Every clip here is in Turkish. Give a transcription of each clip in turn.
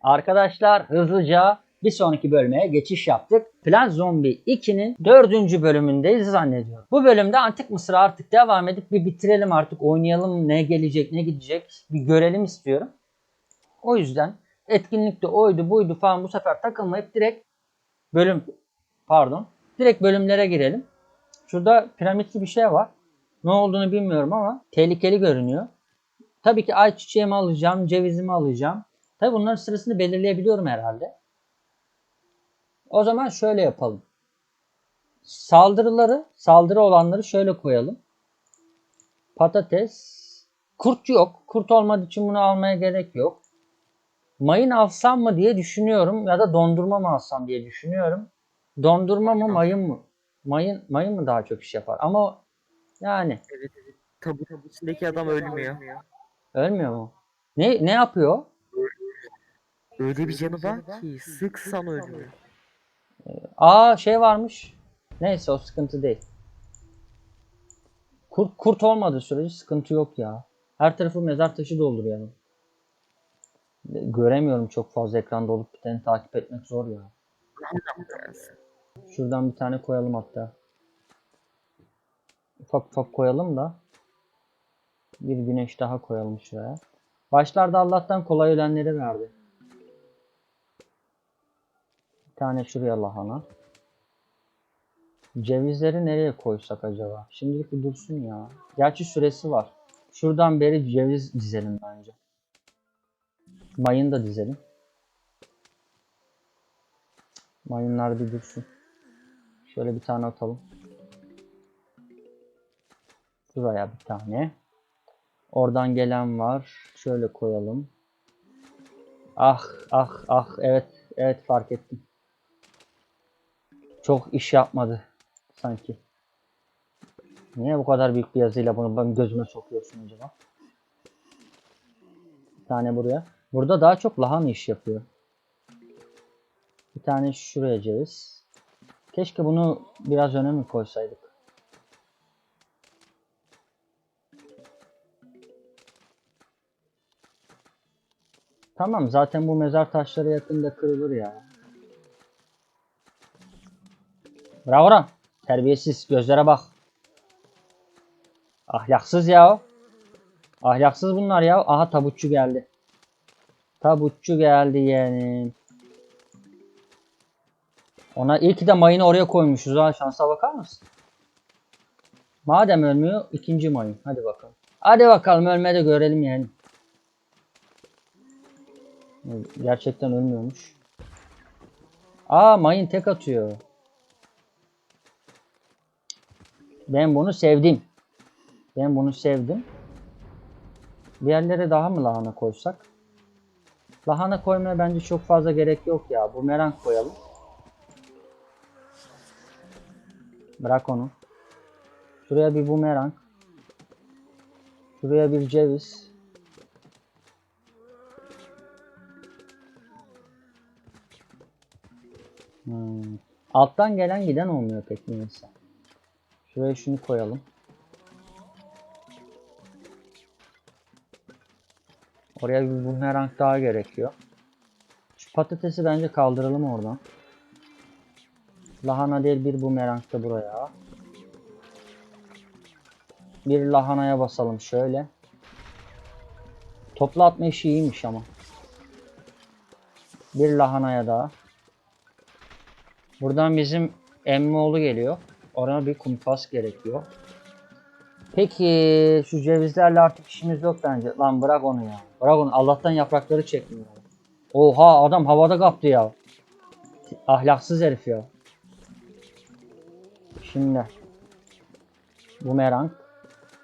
Arkadaşlar hızlıca bir sonraki bölüme geçiş yaptık. Plan Zombie 2'nin dördüncü bölümündeyiz zannediyorum. Bu bölümde Antik Mısır'a artık devam edip bir bitirelim artık oynayalım ne gelecek ne gidecek bir görelim istiyorum. O yüzden etkinlikte oydu buydu falan bu sefer takılmayıp direkt bölüm pardon direkt bölümlere girelim. Şurada piramitli bir şey var. Ne olduğunu bilmiyorum ama tehlikeli görünüyor. Tabii ki ayçiçeğimi alacağım, cevizimi alacağım. Tabii bunların sırasını belirleyebiliyorum herhalde. O zaman şöyle yapalım. Saldırıları, saldırı olanları şöyle koyalım. Patates. Kurt yok. Kurt olmadığı için bunu almaya gerek yok. Mayın alsam mı diye düşünüyorum ya da dondurma mı alsam diye düşünüyorum. Dondurma mı mayın mı? Mayın mayın mı daha çok iş yapar? Ama yani Evet evet. Tabu tabu içindeki adam ölmüyor. ölmüyor mu? Ne ne yapıyor? Öyle bir canı var ki sıksan ölmüyor. Aa şey varmış. Neyse o sıkıntı değil. Kurt, kurt olmadığı sürece sıkıntı yok ya. Her tarafı mezar taşı dolduruyor. yani. Göremiyorum çok fazla ekranda olup biteni takip etmek zor ya. Şuradan bir tane koyalım hatta. Ufak ufak koyalım da. Bir güneş daha koyalım şuraya. Başlarda Allah'tan kolay ölenleri verdi. Tane şuraya lahana. Cevizleri nereye koysak acaba? Şimdilik bir dursun ya. Gerçi süresi var. Şuradan beri ceviz dizelim bence. Mayın da dizelim. Mayınlar bir dursun. Şöyle bir tane atalım. Şuraya bir tane. Oradan gelen var. Şöyle koyalım. Ah ah ah evet evet fark ettim. Çok iş yapmadı sanki. Niye bu kadar büyük bir yazıyla bunu ben gözüme sokuyorsun acaba? Bir tane buraya. Burada daha çok lahana iş yapıyor. Bir tane şuraya ceviz. Keşke bunu biraz öne mi koysaydık? Tamam zaten bu mezar taşları yakında kırılır ya. Bravo lan. Terbiyesiz. Gözlere bak. Ahlaksız ya. Ahlaksız bunlar ya. Aha tabutçu geldi. Tabutçu geldi yeğenim. Ona iyi ki de mayını oraya koymuşuz ha. Şansa bakar mısın? Madem ölmüyor ikinci mayın. Hadi bakalım. Hadi bakalım ölme de görelim yani. Gerçekten ölmüyormuş. Aa mayın tek atıyor. Ben bunu sevdim. Ben bunu sevdim. Diğerlere daha mı lahana koysak? Lahana koymaya bence çok fazla gerek yok ya. Bumerang koyalım. Bırak onu. Şuraya bir bumerang. Şuraya bir ceviz. Hmm. Alttan gelen giden olmuyor pek neyse. Şuraya şunu koyalım. Oraya bir bumerang daha gerekiyor. Şu patatesi bence kaldıralım oradan. Lahana değil bir bumerang da buraya. Bir lahanaya basalım şöyle. Topla atma işi iyiymiş ama. Bir lahanaya daha. Buradan bizim emmoğlu geliyor. Oraya bir kumpas gerekiyor. Peki şu cevizlerle artık işimiz yok bence. Lan bırak onu ya. Bırak onu. Allah'tan yaprakları çekmiyor. Oha adam havada kaptı ya. Ahlaksız herif ya. Şimdi bumerang.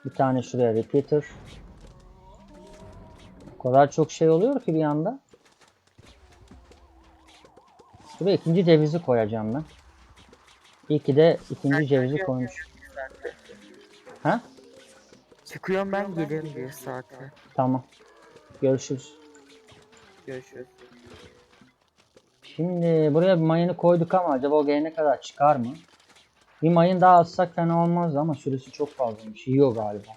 Bir tane şuraya repeater. O kadar çok şey oluyor ki bir anda. Şuraya ikinci cevizi koyacağım ben. İyi ki de ikinci cevizi koymuş. Ha? Çıkıyorum ben gelirim bir saate. Tamam. Görüşürüz. Görüşürüz. Şimdi buraya bir mayını koyduk ama acaba o gelene kadar çıkar mı? Bir mayın daha atsak fena olmazdı ama süresi çok fazlaymış. Yiyor galiba.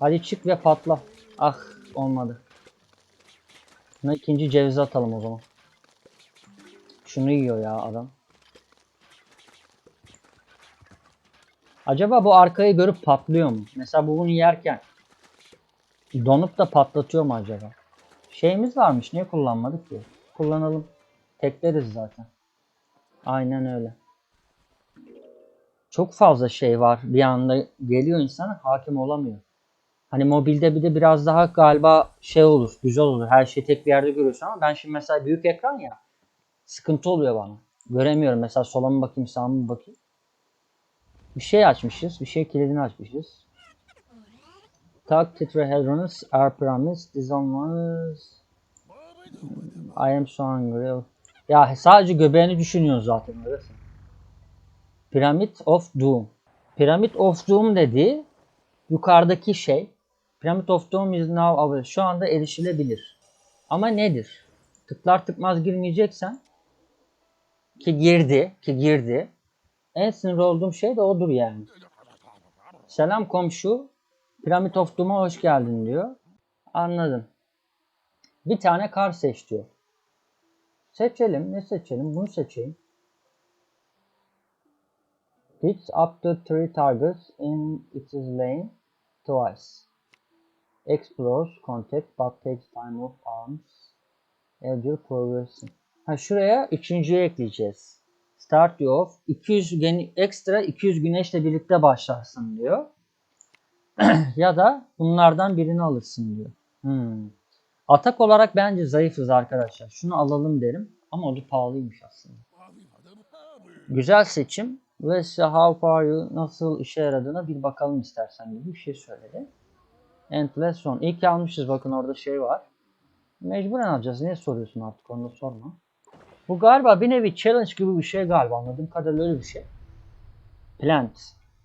Hadi çık ve patla. Ah olmadı. Şuna ikinci cevizi atalım o zaman. Şunu yiyor ya adam. Acaba bu arkayı görüp patlıyor mu? Mesela bu bunu yerken donup da patlatıyor mu acaba? Şeyimiz varmış. Niye kullanmadık ki? Kullanalım. Tekleriz zaten. Aynen öyle. Çok fazla şey var. Bir anda geliyor insana hakim olamıyor. Hani mobilde bir de biraz daha galiba şey olur, güzel olur. Her şeyi tek bir yerde görüyorsun ama ben şimdi mesela büyük ekran ya sıkıntı oluyor bana. Göremiyorum mesela sola mı bakayım sağa mı bakayım. Bir şey açmışız. Bir şey kilidini açmışız. Tak tetrahedronus one was... I am so hungry. Ya sadece göbeğini düşünüyorsun zaten öylesin. Pyramid of Doom. Pyramid of Doom dediği yukarıdaki şey. Pyramid of Doom is now available. Şu anda erişilebilir. Ama nedir? Tıklar tıkmaz girmeyeceksen ki girdi, ki girdi. En sinir olduğum şey de odur yani. Selam komşu. Pyramid of Doom'a hoş geldin diyor. Anladım. Bir tane kar seç diyor. Seçelim. Ne seçelim? Bunu seçeyim. Hits up to three targets in its lane twice. Explores contact but takes time of arms. As you're progressing. Ha şuraya üçüncüye ekleyeceğiz. Start you off. 200 gen- ekstra 200 güneşle birlikte başlarsın diyor. ya da bunlardan birini alırsın diyor. Hmm. Atak olarak bence zayıfız arkadaşlar. Şunu alalım derim. Ama o da pahalıymış aslında. Güzel seçim. Ve how far you nasıl işe yaradığına bir bakalım istersen gibi bir şey söyledi. And lesson. İlk almışız bakın orada şey var. Mecburen alacağız. Niye soruyorsun artık onu sorma. Bu galiba bir nevi challenge gibi bir şey galiba. Anladığım kadarıyla öyle bir şey. Plant.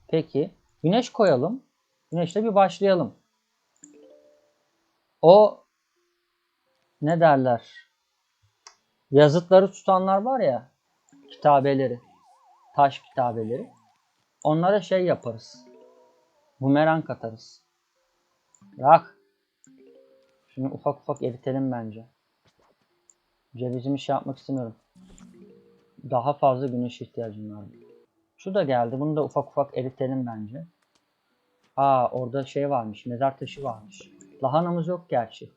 Peki. Güneş koyalım. Güneşle bir başlayalım. O ne derler? Yazıtları tutanlar var ya. Kitabeleri. Taş kitabeleri. Onlara şey yaparız. Bumerang atarız. Bırak. Şunu ufak ufak eritelim bence. Cevizimi şey yapmak istemiyorum. Daha fazla güneş ihtiyacım var. Şu da geldi. Bunu da ufak ufak eritelim bence. Aa orada şey varmış. Mezar taşı varmış. Lahanamız yok gerçi.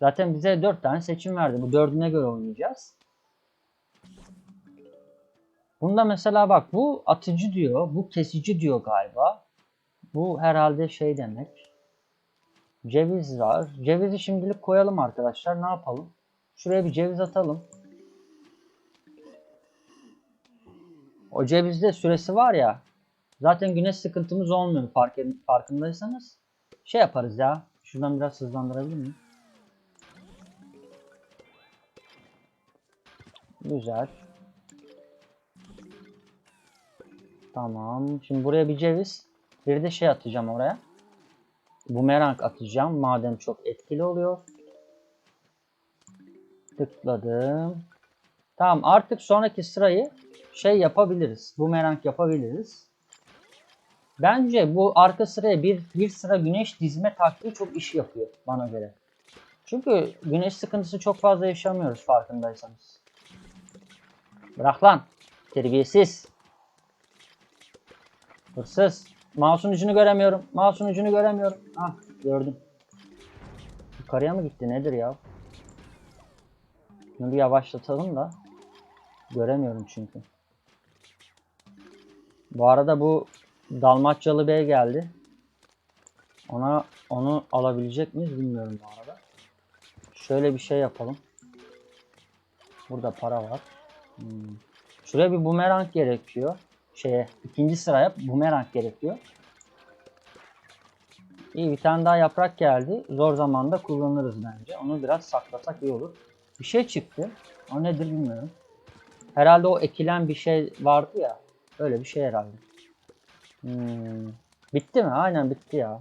Zaten bize 4 tane seçim verdi. Bu dördüne göre oynayacağız. Bunda mesela bak bu atıcı diyor. Bu kesici diyor galiba. Bu herhalde şey demek. Ceviz var. Cevizi şimdilik koyalım arkadaşlar. Ne yapalım? Şuraya bir ceviz atalım. O cevizde süresi var ya. Zaten güneş sıkıntımız olmuyor fark farkındaysanız. Şey yaparız ya. Şuradan biraz hızlandırabilir miyim? Güzel. Tamam. Şimdi buraya bir ceviz. Bir de şey atacağım oraya. Bumerang atacağım. Madem çok etkili oluyor. Tıkladım. Tamam artık sonraki sırayı şey yapabiliriz. Bumerang yapabiliriz. Bence bu arka sıraya bir, bir sıra güneş dizme taktiği çok iş yapıyor bana göre. Çünkü güneş sıkıntısı çok fazla yaşamıyoruz farkındaysanız. Bırak lan. Terbiyesiz. Hırsız. Mouse'un ucunu göremiyorum. Mouse'un ucunu göremiyorum. Ah gördüm. Yukarıya mı gitti nedir ya? Bunu bir yavaşlatalım da. Göremiyorum çünkü. Bu arada bu Dalmaçyalı Bey geldi. Ona onu alabilecek miyiz bilmiyorum bu arada. Şöyle bir şey yapalım. Burada para var. Hmm. Şuraya bir bumerang gerekiyor. Şeye ikinci sıraya bumerang gerekiyor. İyi bir tane daha yaprak geldi. Zor zamanda kullanırız bence. Onu biraz saklasak iyi olur. Bir şey çıktı. O nedir bilmiyorum. Herhalde o ekilen bir şey vardı ya. Öyle bir şey herhalde. Hmm. Bitti mi? Aynen bitti ya.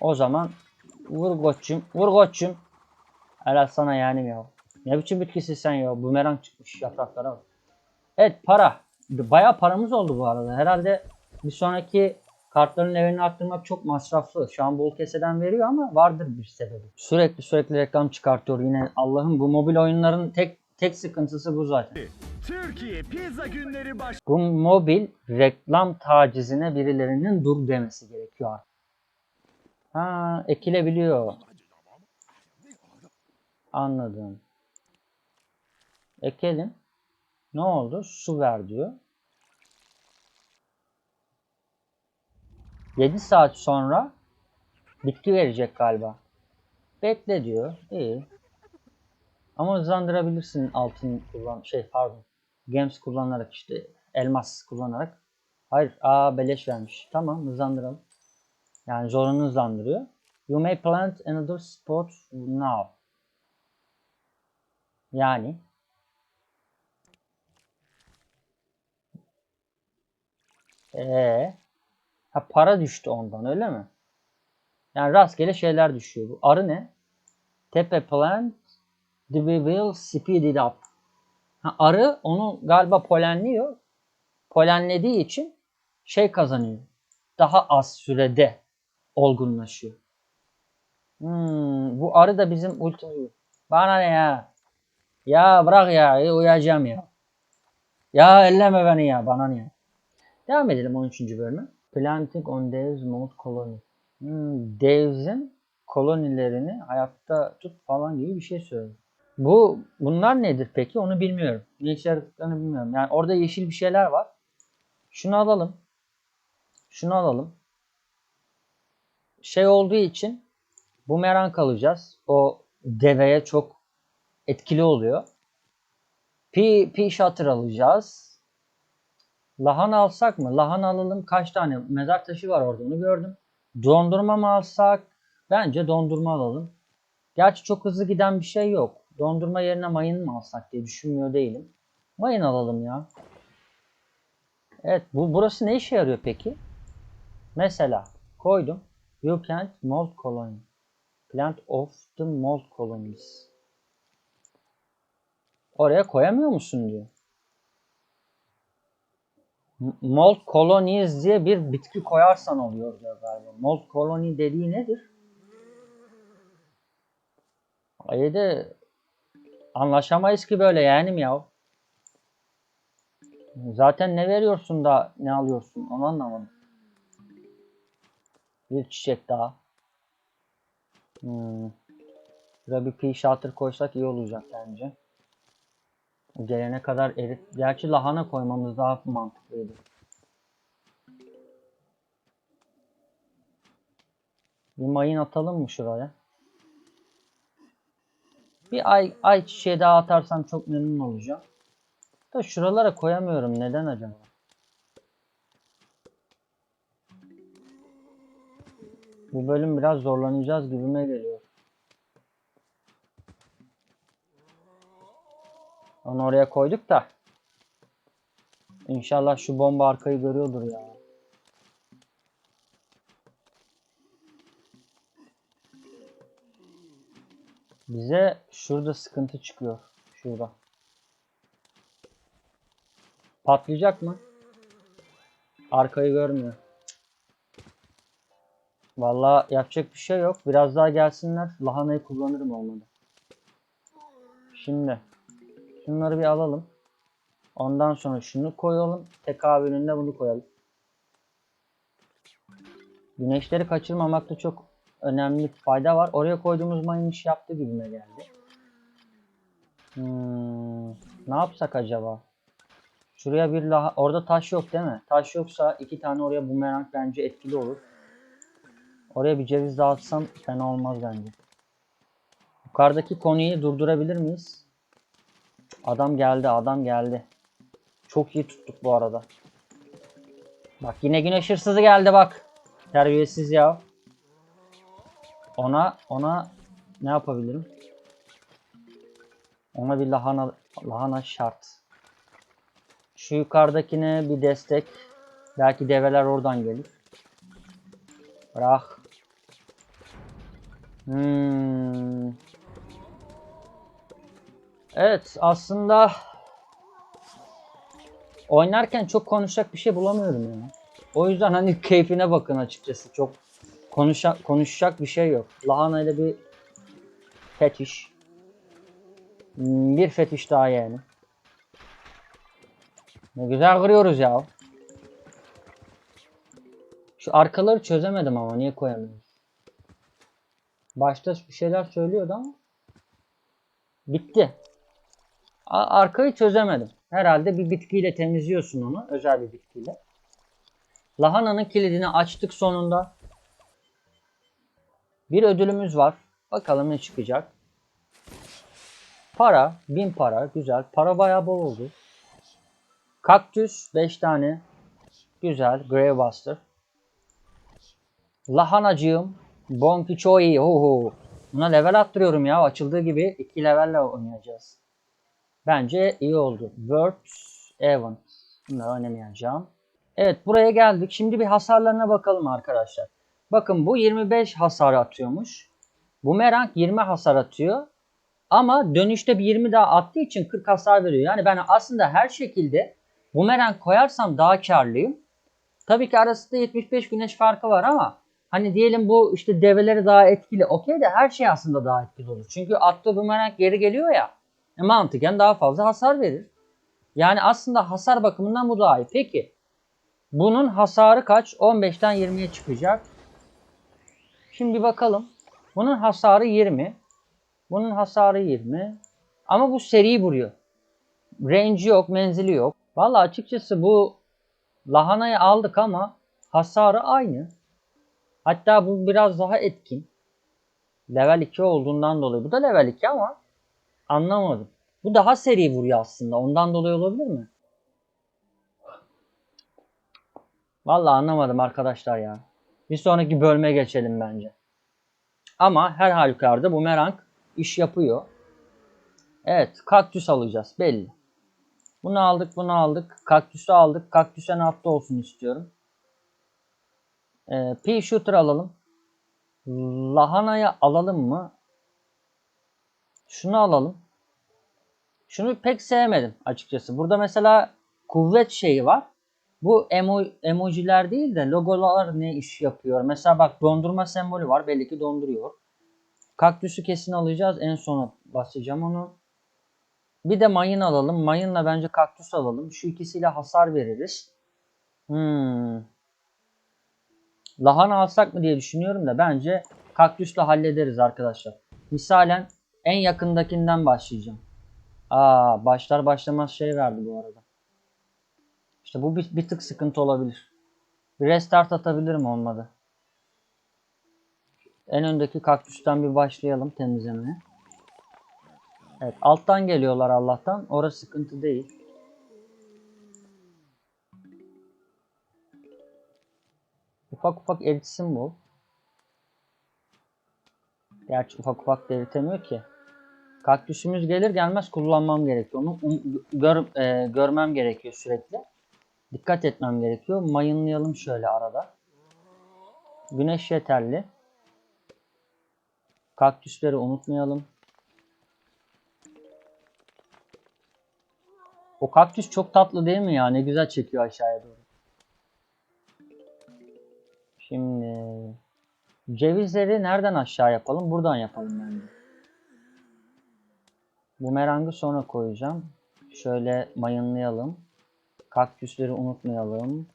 O zaman vur koçum. Vur koçum. Helal sana yani ya. Ne biçim bitkisi sen ya. Bumerang çıkmış yapraklara bak. Evet para. Bayağı paramız oldu bu arada. Herhalde bir sonraki Kartların levelini arttırmak çok masraflı. Şu an bol keseden veriyor ama vardır bir sebebi. Sürekli sürekli reklam çıkartıyor yine. Allah'ım bu mobil oyunların tek tek sıkıntısı bu zaten. Türkiye Pizza Günleri baş... Bu mobil reklam tacizine birilerinin dur demesi gerekiyor artık. Ha, ekilebiliyor. Anladım. Ekelim. Ne oldu? Su ver diyor. 7 saat sonra bitki verecek galiba. Bekle diyor. İyi. Ama hızlandırabilirsin altın kullan şey pardon. Gems kullanarak işte elmas kullanarak. Hayır, aa beleş vermiş. Tamam, hızlandıralım. Yani zorunlu hızlandırıyor. You may plant another spot now. Yani ee, ha para düştü ondan öyle mi? Yani rastgele şeyler düşüyor. Bu arı ne? Tepe plant we will speed it up. Ha, arı onu galiba polenliyor. Polenlediği için şey kazanıyor. Daha az sürede olgunlaşıyor. Hmm, bu arı da bizim ultimiz. Bana ne ya? Ya bırak ya, e, uyuyacağım ya. Ya elleme beni ya, bana ne ya? Devam edelim 13. bölüme. Planting on Dave's Mold Colony. Hmm, Daves'in kolonilerini hayatta tut falan gibi bir şey söylüyor. Bu bunlar nedir peki onu bilmiyorum. Ne işe yaradıklarını bilmiyorum. Yani orada yeşil bir şeyler var. Şunu alalım. Şunu alalım. Şey olduğu için bumerang alacağız. O deveye çok etkili oluyor. Pi, pi shutter alacağız. Lahana alsak mı? Lahana alalım. Kaç tane mezar taşı var orada onu gördüm. Dondurma mı alsak? Bence dondurma alalım. Gerçi çok hızlı giden bir şey yok. Dondurma yerine mayın mı alsak diye düşünmüyor değilim. Mayın alalım ya. Evet bu burası ne işe yarıyor peki? Mesela koydum. You can't mold colony. Plant of the mold colonies. Oraya koyamıyor musun diyor. Mold colonies diye bir bitki koyarsan oluyor diyor galiba. Mold colony dediği nedir? Ayede anlaşamayız ki böyle yeğenim ya. Zaten ne veriyorsun da ne alıyorsun onu anlamadım. Bir çiçek daha. Hmm. Şuraya bir shooter koysak iyi olacak bence. Gelene kadar erit. Gerçi lahana koymamız daha mantıklıydı. Bir mayın atalım mı şuraya? Bir ay, ay çiçeği daha atarsam çok memnun olacağım. Da şuralara koyamıyorum. Neden acaba? Bu bölüm biraz zorlanacağız gibime geliyor. Onu oraya koyduk da. İnşallah şu bomba arkayı görüyordur ya. Bize şurada sıkıntı çıkıyor. Şurada. Patlayacak mı? Arkayı görmüyor. Vallahi yapacak bir şey yok. Biraz daha gelsinler. Lahanayı kullanırım olmadı. Şimdi şunları bir alalım. Ondan sonra şunu koyalım. Tekabülünde bunu koyalım. Güneşleri kaçırmamakta çok önemli fayda var. Oraya koyduğumuz mayın iş yaptı gibime geldi. Hmm, ne yapsak acaba? Şuraya bir laha... Orada taş yok değil mi? Taş yoksa iki tane oraya bumerang bence etkili olur. Oraya bir ceviz dağıtsam fena olmaz bence. Yukarıdaki konuyu durdurabilir miyiz? Adam geldi, adam geldi. Çok iyi tuttuk bu arada. Bak yine güneş hırsızı geldi bak. Terbiyesiz ya. Ona ona ne yapabilirim? Ona bir lahana lahana şart. Şu yukarıdakine bir destek. Belki develer oradan gelir. Bırak. Hmm. Evet aslında oynarken çok konuşacak bir şey bulamıyorum ya. O yüzden hani keyfine bakın açıkçası. Çok konuşa, konuşacak bir şey yok. Lahana ile bir fetiş. Hmm, Bir fetiş daha yani. Ne güzel kırıyoruz ya. Şu arkaları çözemedim ama niye koyamıyorum? Başta bir şeyler söylüyordu ama bitti. Arkayı çözemedim. Herhalde bir bitkiyle temizliyorsun onu. Özel bir bitkiyle. Lahananın kilidini açtık sonunda. Bir ödülümüz var. Bakalım ne çıkacak. Para. bin para. Güzel. Para bayağı bol oldu. Kaktüs 5 tane. Güzel. Grave Buster. Lahanacığım. Bonki çok iyi. Oho. Buna level attırıyorum ya. Açıldığı gibi 2 levelle oynayacağız. Bence iyi oldu. Word, Event. Bunları oynamayacağım. Evet buraya geldik. Şimdi bir hasarlarına bakalım arkadaşlar. Bakın bu 25 hasar atıyormuş. Bumerang 20 hasar atıyor. Ama dönüşte bir 20 daha attığı için 40 hasar veriyor. Yani ben aslında her şekilde bumerang koyarsam daha karlıyım. Tabii ki arasında 75 güneş farkı var ama hani diyelim bu işte develeri daha etkili. Okey de her şey aslında daha etkili olur. Çünkü attığı bumerang geri geliyor ya. E, mantıken daha fazla hasar verir. Yani aslında hasar bakımından bu daha iyi. Peki bunun hasarı kaç? 15'ten 20'ye çıkacak. Şimdi bakalım. Bunun hasarı 20. Bunun hasarı 20. Ama bu seri vuruyor. Range yok, menzili yok. Vallahi açıkçası bu lahanayı aldık ama hasarı aynı. Hatta bu biraz daha etkin. Level 2 olduğundan dolayı. Bu da level 2 ama anlamadım. Bu daha seri vuruyor aslında. Ondan dolayı olabilir mi? Vallahi anlamadım arkadaşlar ya. Bir sonraki bölüme geçelim bence. Ama her halükarda bu merang iş yapıyor. Evet kaktüs alacağız belli. Bunu aldık bunu aldık. Kaktüsü aldık. Kaktüsen altta olsun istiyorum. Ee, Pea shooter alalım. Lahanayı alalım mı? Şunu alalım. Şunu pek sevmedim açıkçası. Burada mesela kuvvet şeyi var. Bu emo emojiler değil de logolar ne iş yapıyor? Mesela bak dondurma sembolü var. Belli ki donduruyor. Kaktüsü kesin alacağız. En sona basacağım onu. Bir de mayın alalım. Mayınla bence kaktüs alalım. Şu ikisiyle hasar veririz. Hmm. Lahana alsak mı diye düşünüyorum da bence kaktüsle hallederiz arkadaşlar. Misalen en yakındakinden başlayacağım. Aa başlar başlamaz şey verdi bu arada. İşte bu bir, bir tık sıkıntı olabilir. Bir restart atabilirim olmadı. En öndeki kaktüsten bir başlayalım temizlemeye. Evet alttan geliyorlar Allah'tan. Orası sıkıntı değil. Ufak ufak eritsin bu. Gerçi ufak ufak da ki. Kaktüsümüz gelir gelmez kullanmam gerekiyor. Onu um- gör, e, görmem gerekiyor sürekli. Dikkat etmem gerekiyor. Mayınlayalım şöyle arada. Güneş yeterli. Kaktüsleri unutmayalım. O kaktüs çok tatlı değil mi ya? Ne güzel çekiyor aşağıya doğru. Şimdi cevizleri nereden aşağı yapalım? Buradan yapalım bence. Bumerangı sonra koyacağım. Şöyle mayınlayalım. Kaktüsleri unutmayalım.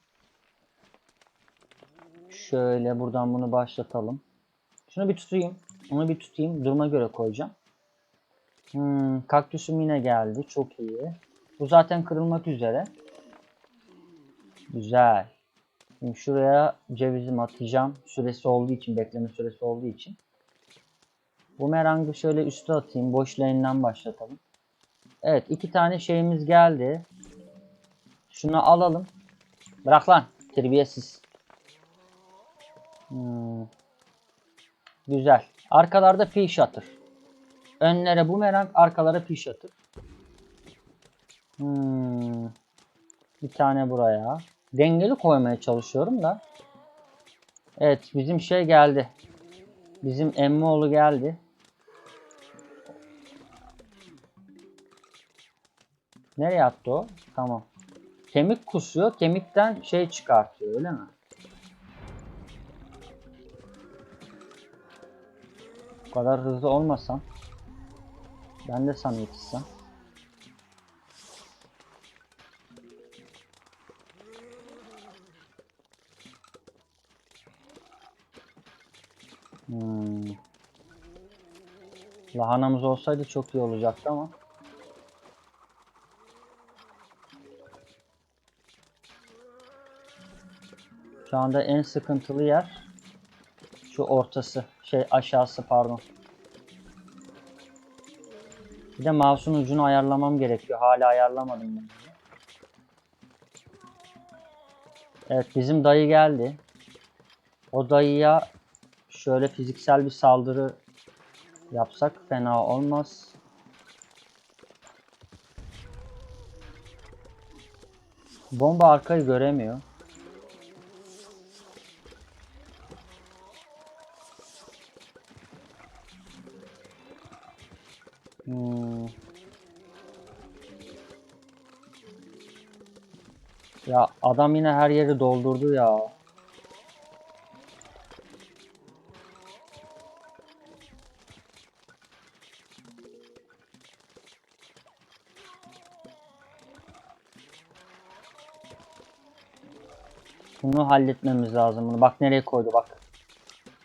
Şöyle buradan bunu başlatalım. Şunu bir tutayım. Onu bir tutayım. Duruma göre koyacağım. Hmm, kaktüsüm yine geldi. Çok iyi. Bu zaten kırılmak üzere. Güzel. Şimdi şuraya cevizimi atacağım. Süresi olduğu için, bekleme süresi olduğu için. Bumerangı şöyle üste atayım. Boş lane'den başlatalım. Evet iki tane şeyimiz geldi. Şunu alalım. Bırak lan. Terbiyesiz. Hmm. Güzel. Arkalarda fiş atır. Önlere bumerang, arkalara fiş atır. Hmm. Bir tane buraya. Dengeli koymaya çalışıyorum da. Evet bizim şey geldi. Bizim Emmoğlu geldi. Nereye attı o? Tamam. Kemik kusuyor. Kemikten şey çıkartıyor öyle mi? Bu kadar hızlı olmasam. Ben de sana yetişsem. Hmm. Lahanamız olsaydı çok iyi olacaktı ama. Şu anda en sıkıntılı yer şu ortası, şey aşağısı pardon. Bir de mouse'un ucunu ayarlamam gerekiyor. Hala ayarlamadım ben. Evet bizim dayı geldi. O dayıya şöyle fiziksel bir saldırı yapsak fena olmaz. Bomba arkayı göremiyor. Hmm. Ya adam yine her yeri doldurdu ya. Bunu halletmemiz lazım. Bunu bak nereye koydu bak.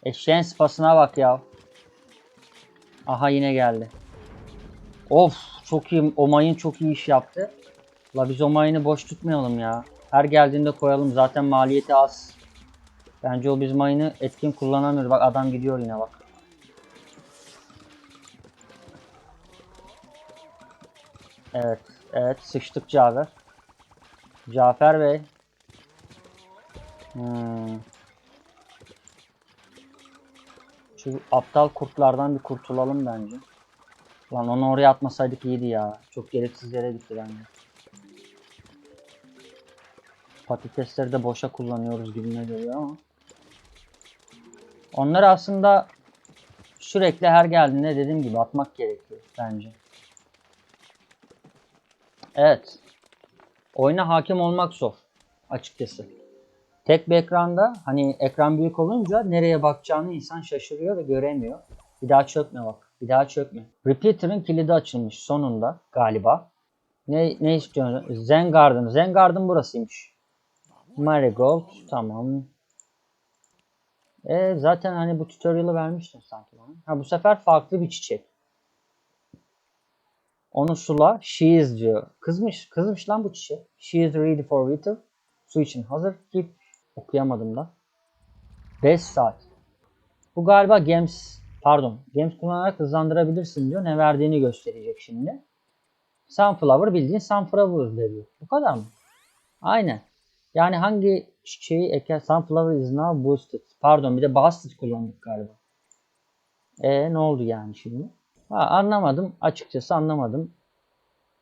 Eşeğin sıpasına bak ya. Aha yine geldi. Of çok iyi. O mayın çok iyi iş yaptı. La biz o mayını boş tutmayalım ya. Her geldiğinde koyalım. Zaten maliyeti az. Bence o biz mayını etkin kullanamıyoruz. Bak adam gidiyor yine bak. Evet. Evet. Sıçtık Cafer. Cafer Bey. Hmm. Şu aptal kurtlardan bir kurtulalım bence. Lan onu oraya atmasaydık iyiydi ya. Çok gereksiz yere gitti bence. Patatesleri de boşa kullanıyoruz gibime geliyor ama. Onları aslında sürekli her geldiğinde dediğim gibi atmak gerekiyor bence. Evet. Oyuna hakim olmak zor açıkçası. Tek bir ekranda hani ekran büyük olunca nereye bakacağını insan şaşırıyor ve göremiyor. Bir daha çökme bak. Bir daha çökme. Repeater'ın kilidi açılmış sonunda galiba. Ne, ne istiyorsun? Zen Garden. Zen Garden burasıymış. Marigold. Tamam. E, zaten hani bu tutorial'ı vermiştin sanki bana. Ha bu sefer farklı bir çiçek. Onu sula. She is diyor. Kızmış. Kızmış lan bu çiçek. She is ready for winter. Su için hazır. Keep. Okuyamadım da. 5 saat. Bu galiba Games pardon Games kullanarak hızlandırabilirsin diyor. Ne verdiğini gösterecek şimdi. Sunflower bildiğin Sunflower diyor. Bu kadar mı? Aynen. Yani hangi çiçeği eker? Sunflower is now boosted. Pardon bir de boosted kullandık galiba. E ne oldu yani şimdi? Ha, anlamadım. Açıkçası anlamadım.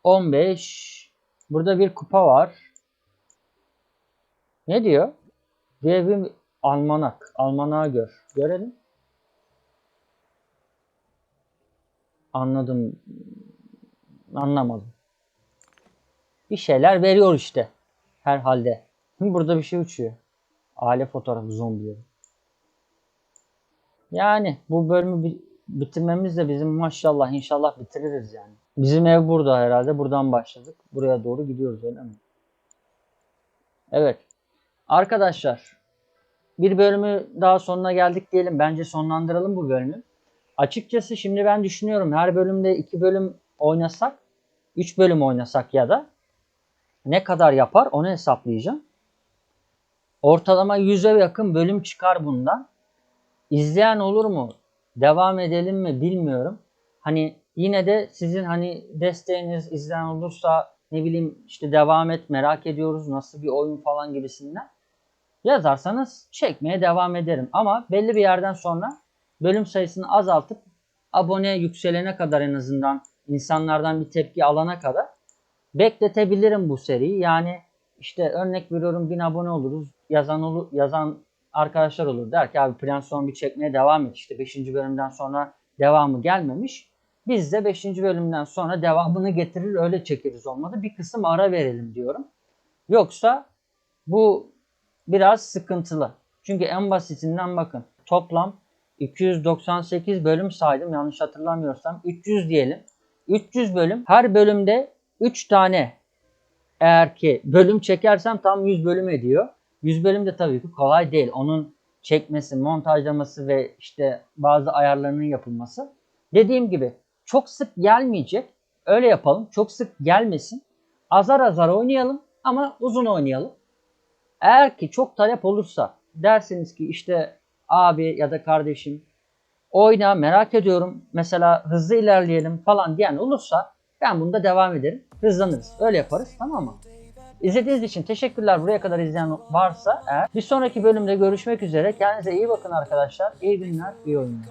15. Burada bir kupa var. Ne diyor? Bir almanak. Almanağı gör. Görelim. Anladım. Anlamadım. Bir şeyler veriyor işte. Herhalde. Burada bir şey uçuyor. Aile fotoğrafı zombileri. Yani bu bölümü bi- bitirmemiz de bizim maşallah inşallah bitiririz yani. Bizim ev burada herhalde. Buradan başladık. Buraya doğru gidiyoruz öyle mi? Evet. Arkadaşlar bir bölümü daha sonuna geldik diyelim. Bence sonlandıralım bu bölümü. Açıkçası şimdi ben düşünüyorum her bölümde iki bölüm oynasak, üç bölüm oynasak ya da ne kadar yapar onu hesaplayacağım. Ortalama 100'e yakın bölüm çıkar bundan. İzleyen olur mu? Devam edelim mi bilmiyorum. Hani yine de sizin hani desteğiniz izleyen olursa ne bileyim işte devam et merak ediyoruz nasıl bir oyun falan gibisinden yazarsanız çekmeye devam ederim. Ama belli bir yerden sonra bölüm sayısını azaltıp abone yükselene kadar en azından insanlardan bir tepki alana kadar bekletebilirim bu seriyi. Yani işte örnek veriyorum 1000 abone oluruz. Yazan olur, yazan arkadaşlar olur der ki abi Plan son bir çekmeye devam et. İşte 5. bölümden sonra devamı gelmemiş. Biz de 5. bölümden sonra devamını getirir öyle çekeriz olmadı. Bir kısım ara verelim diyorum. Yoksa bu biraz sıkıntılı. Çünkü en basitinden bakın. Toplam 298 bölüm saydım yanlış hatırlamıyorsam. 300 diyelim. 300 bölüm. Her bölümde 3 tane eğer ki bölüm çekersem tam 100 bölüm ediyor. 100 bölüm de tabii ki kolay değil. Onun çekmesi, montajlaması ve işte bazı ayarlarının yapılması. Dediğim gibi çok sık gelmeyecek. Öyle yapalım. Çok sık gelmesin. Azar azar oynayalım ama uzun oynayalım. Eğer ki çok talep olursa dersiniz ki işte abi ya da kardeşim oyna merak ediyorum mesela hızlı ilerleyelim falan diyen olursa ben bunda devam ederim. Hızlanırız. Öyle yaparız tamam mı? İzlediğiniz için teşekkürler. Buraya kadar izleyen varsa eğer. Bir sonraki bölümde görüşmek üzere. Kendinize iyi bakın arkadaşlar. İyi günler, iyi oyunlar.